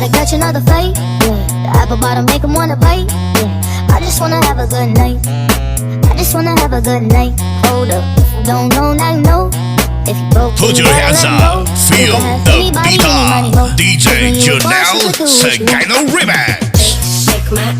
gotta catch another fight. Yeah. The apple bottom make him wanna bite. Yeah. I just wanna have a good night. I just wanna have a good night. Hold up, don't know, now you know. If you broke, Put you your hands up, feel the beat DJ Janelle, Sagano Ribbon. Shake my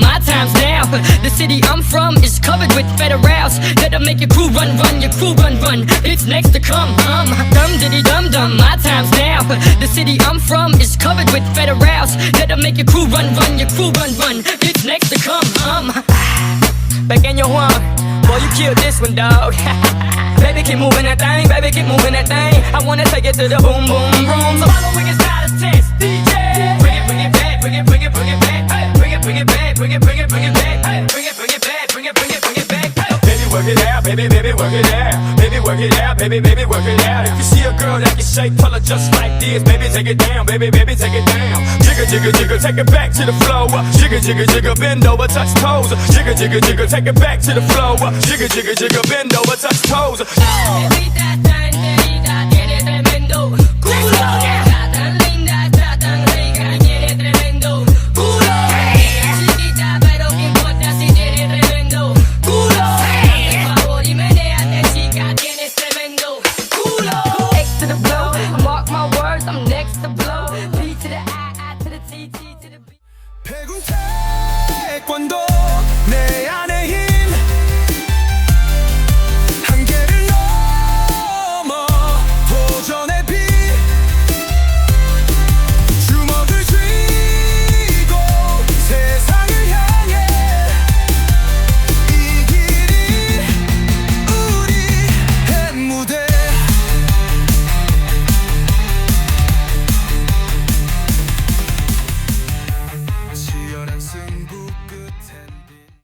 My time's now. The city I'm from is covered with federals that'll make your crew run run, your crew run run. It's next to come. Um, dum diddy dum dum. My time's now. The city I'm from is covered with federals that'll make your crew run run, your crew run run. It's next to come. Um, back in your one. Boy, you killed this one, dog. baby, keep moving that thing. Baby, keep moving that thing. I wanna take it to the boom, boom, boom. So bring it, bring it, bring it back. Bring it, bring it back, bring it, bring it, bring it bring it, bring it back, bring it, bring it, bring it back. Baby, work it out, baby, baby, work it out. Baby, work it out, baby, baby, work it out. If you see a girl that can shake, pull her just like this. Baby, take it down, baby, baby, take it down. Jigger, jigger, jigger, take it back to the floor. Jigger, jigger, jigger, bend over, touch toes. Jigger, jigger, jigger, take it back to the floor. Jigger, jigger, jigger, bend over, touch toes. Thing. cuando